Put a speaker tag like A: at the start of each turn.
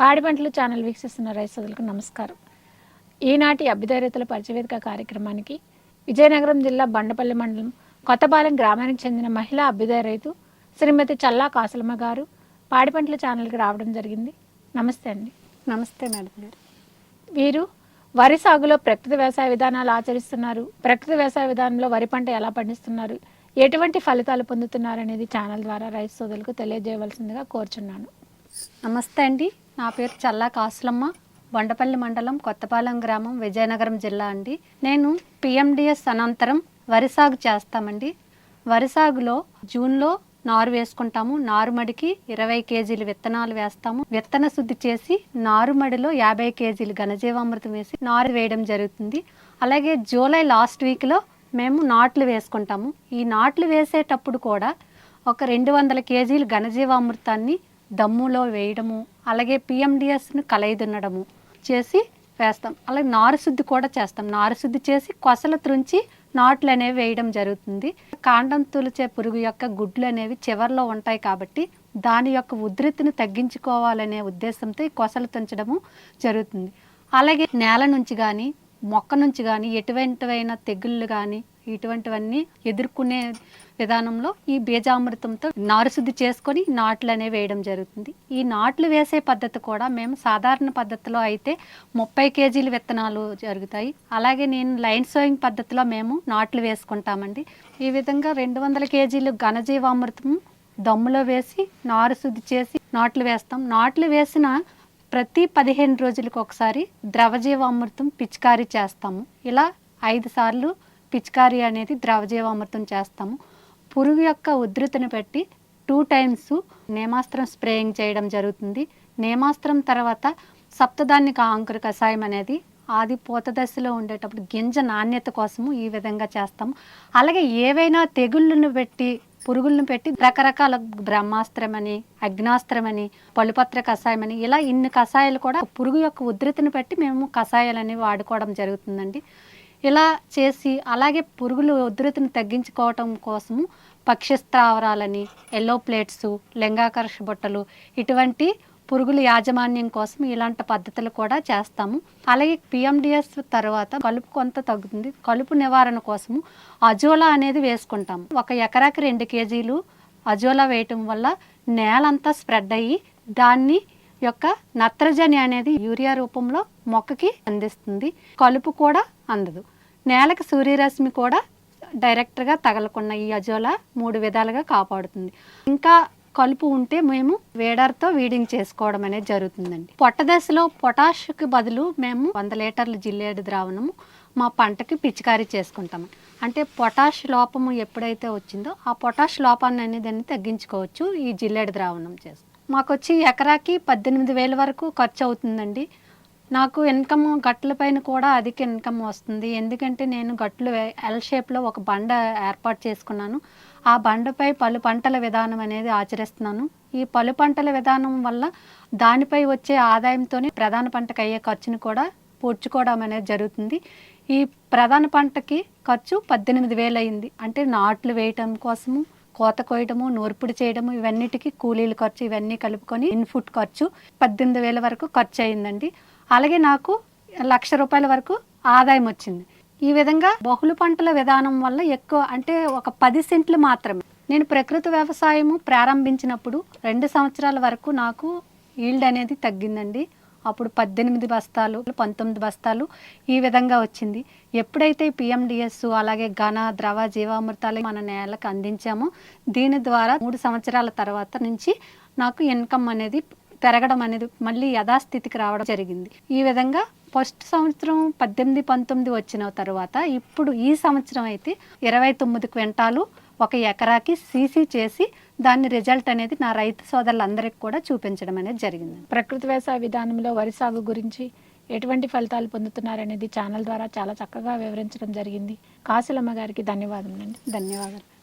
A: పాడి పంటలు ఛానల్ వీక్షిస్తున్న రైతులకు నమస్కారం. ఈనాటి అభ్యుదయ రైతుల పరిచయవేదిక కార్యక్రమానికి విజయనగరం జిల్లా బండపల్లి మండలం కొత్తపాలెం గ్రామానికి చెందిన మహిళా అభ్యుదయ రైతు శ్రీమతి చల్లా కాసలమ్మ గారు పాడి పంటల ఛానల్కి రావడం జరిగింది. నమస్తే అండి.
B: నమస్తే మేడం గారు.
A: వీరు వరి సాగులో ప్రకృతి వ్యవసాయ విధానాలు ఆచరిస్తున్నారు. ప్రకృతి వ్యవసాయ విధానంలో వరి పంట ఎలా పండిస్తున్నారు? ఎటువంటి ఫలితాలు పొందుతున్నారు అనేది ఛానల్ ద్వారా రైతు సోదరులకు తెలియజేయవలసిందిగా కోరుచున్నాను.
B: నమస్తే అండి. నా పేరు చల్లా కాసులమ్మ వండపల్లి మండలం కొత్తపాలెం గ్రామం విజయనగరం జిల్లా అండి. నేను పిఎండిఎస్ అనంతరం వరి సాగు చేస్తామండి. వరి సాగులో జూన్లో నారు వేసుకుంటాము. నారుమడికి ఇరవై కేజీలు విత్తనాలు వేస్తాము. విత్తన శుద్ధి చేసి నారుమడిలో యాభై కేజీలు ఘనజీవామృతం వేసి నారు వేయడం జరుగుతుంది. అలాగే జూలై లాస్ట్ వీక్లో మేము నాట్లు వేసుకుంటాము. ఈ నాట్లు వేసేటప్పుడు కూడా ఒక రెండు వందల కేజీలు ఘనజీవామృతాన్ని దమ్ములో వేయడము అలాగే పిఎండిఎస్ను కలయిదున్నడము చేసి వేస్తాం. అలాగే నారుశుద్ధి కూడా చేస్తాం. నారుశుద్ధి చేసి కొసలు త్రుంచి నాట్లు అనేవి వేయడం జరుగుతుంది. కాండం తులిచే పురుగు యొక్క గుడ్లు అనేవి చివర్లో ఉంటాయి కాబట్టి దాని యొక్క ఉధృతిని తగ్గించుకోవాలనే ఉద్దేశంతో ఈ కొసలు తుంచడము జరుగుతుంది. అలాగే నేల నుంచి కానీ మొక్క నుంచి కానీ ఎటువంటివైన తెగుళ్ళు కానీ ఇటువంటివన్నీ ఎదుర్కొనే విధానంలో ఈ బీజామృతంతో నారు శుద్ధి చేసుకొని నాట్లు అనేవి వేయడం జరుగుతుంది. ఈ నాట్లు వేసే పద్ధతి కూడా మేము సాధారణ పద్ధతిలో అయితే ముప్పై కేజీల విత్తనాలు జరుగుతాయి. అలాగే నేను లైన్ సోయింగ్ పద్ధతిలో మేము నాట్లు వేసుకుంటామండి. ఈ విధంగా రెండు వందల కేజీలు ఘనజీవామృతం దమ్ములో వేసి నారు శుద్ధి చేసి నాట్లు వేస్తాం. నాట్లు వేసిన ప్రతి పదిహేను రోజులకు ఒకసారి ద్రవజీవామృతం పిచికారీ చేస్తాము. ఇలా ఐదు సార్లు పిచికారీ అనేది ద్రవజీవామృతం చేస్తాము. పురుగు యొక్క ఉధృతిని పెట్టి టూ టైమ్స్ నేమాస్త్రం స్ప్రేయింగ్ చేయడం జరుగుతుంది. నేమాస్త్రం తర్వాత సప్తధాన్యక ఆంకుర కషాయం అనేది ఆది పూత దశలో ఉండేటప్పుడు గింజ నాణ్యత కోసము ఈ విధంగా చేస్తాము. అలాగే ఏవైనా తెగుళ్ళను పెట్టి పురుగులను పెట్టి రకరకాల బ్రహ్మాస్త్రం అని పలుపత్ర కషాయం అని ఇలా ఇన్ని కషాయాలు కూడా పురుగు యొక్క ఉధృతిని బట్టి మేము కషాయాలని వాడుకోవడం జరుగుతుందండి. ఇలా చేసి అలాగే పురుగులు ఉధృతిని తగ్గించుకోవటం కోసము పక్షి స్థావరాలని ఎల్లో ప్లేట్స్ లింగాకర్ష బుట్టలు ఇటువంటి పురుగుల యాజమాన్యం కోసం ఇలాంటి పద్ధతులు కూడా చేస్తాము. అలాగే పిఎండిఎస్ తర్వాత కలుపు కొంత తగ్గుతుంది. కలుపు నివారణ కోసము అజోలా అనేది వేసుకుంటాము ఒక ఎకరాకి రెండు కేజీలు అజోలా వేయటం వల్ల నేలంతా స్ప్రెడ్ అయ్యి దాన్ని యొక్క నత్రజని అనేది యూరియా రూపంలో మొక్కకి అందిస్తుంది. కలుపు కూడా అందదు. నేలకు సూర్యరశ్మి కూడా డైరెక్ట్గా తగలకుండా ఈ అజోలా మూడు విధాలుగా కాపాడుతుంది. ఇంకా కలుపు ఉంటే మేము వేడర్తో వీడింగ్ చేసుకోవడం అనేది జరుగుతుందండి. పొట్ట దశలో పొటాష్కి బదులు మేము వంద లీటర్ల జిల్లేడు ద్రావణము మా పంటకి పిచికారీ చేసుకుంటాము. అంటే పొటాష్ లోపము ఎప్పుడైతే వచ్చిందో ఆ పొటాష్ లోపాన్ని అనేది తగ్గించుకోవచ్చు ఈ జిల్లేడు ద్రావణం చేసి. మాకు వచ్చి ఎకరాకి పద్దెనిమిది వేల వరకు ఖర్చు అవుతుందండి నాకు ఇన్కమ్ గట్ల పైన కూడా అధిక ఇన్కమ్ వస్తుంది. ఎందుకంటే నేను గట్లు ఎల్ షేప్లో ఒక బండ ఏర్పాటు చేసుకున్నాను. ఆ బండపై పలు పంటల విధానం అనేది ఆచరిస్తున్నాను. ఈ పలు పంటల విధానం వల్ల దానిపై వచ్చే ఆదాయంతోనే ప్రధాన పంటకు అయ్యే ఖర్చును కూడా పూడ్చుకోవడం అనేది జరుగుతుంది. ఈ ప్రధాన పంటకి ఖర్చు పద్దెనిమిది వేలు అయింది. అంటే నాట్లు వేయటం కోసము కోత కోయడము నూర్పిడి చేయడము ఇవన్నిటికీ కూలీల ఖర్చు ఇవన్నీ కలుపుకొని ఇన్పుట్ ఖర్చు పద్దెనిమిది వేల వరకు ఖర్చు అయిందండి. అలాగే నాకు లక్ష రూపాయల వరకు ఆదాయం వచ్చింది. ఈ విధంగా బహుళ పంటల విధానం వల్ల ఎక్కువ అంటే ఒక పది సెంట్లు మాత్రమే. నేను ప్రకృతి వ్యవసాయము ప్రారంభించినప్పుడు రెండు సంవత్సరాల వరకు నాకు ఈల్డ్ అనేది తగ్గిందండి. అప్పుడు పద్దెనిమిది బస్తాలు పంతొమ్మిది బస్తాలు ఈ విధంగా వచ్చింది. ఎప్పుడైతే పిఎండిఎస్ అలాగే ఘన ద్రవ జీవామృతాలు మన నేలకు అందించామో దీని ద్వారా మూడు సంవత్సరాల తర్వాత నుంచి నాకు ఇన్కమ్ అనేది పెరగడం అనేది మళ్ళీ యథాస్థితికి రావడం జరిగింది. ఈ విధంగా ఫస్ట్ సంవత్సరం పద్దెనిమిది పంతొమ్మిది వచ్చిన తర్వాత ఇప్పుడు ఈ సంవత్సరం అయితే ఇరవై తొమ్మిది క్వింటాలు ఒక ఎకరాకి సీసీ చేసి దాని రిజల్ట్ అనేది నా రైతు సోదరులందరికీ కూడా చూపించడం అనేది జరిగింది.
A: ప్రకృతి వ్యవసాయ విధానంలో వరి సాగు గురించి ఎటువంటి ఫలితాలు పొందుతున్నారనేది ఛానల్ ద్వారా చాలా చక్కగా వివరించడం జరిగింది. కాసులమ్మ గారికి ధన్యవాదములండి.
B: ధన్యవాదాలు.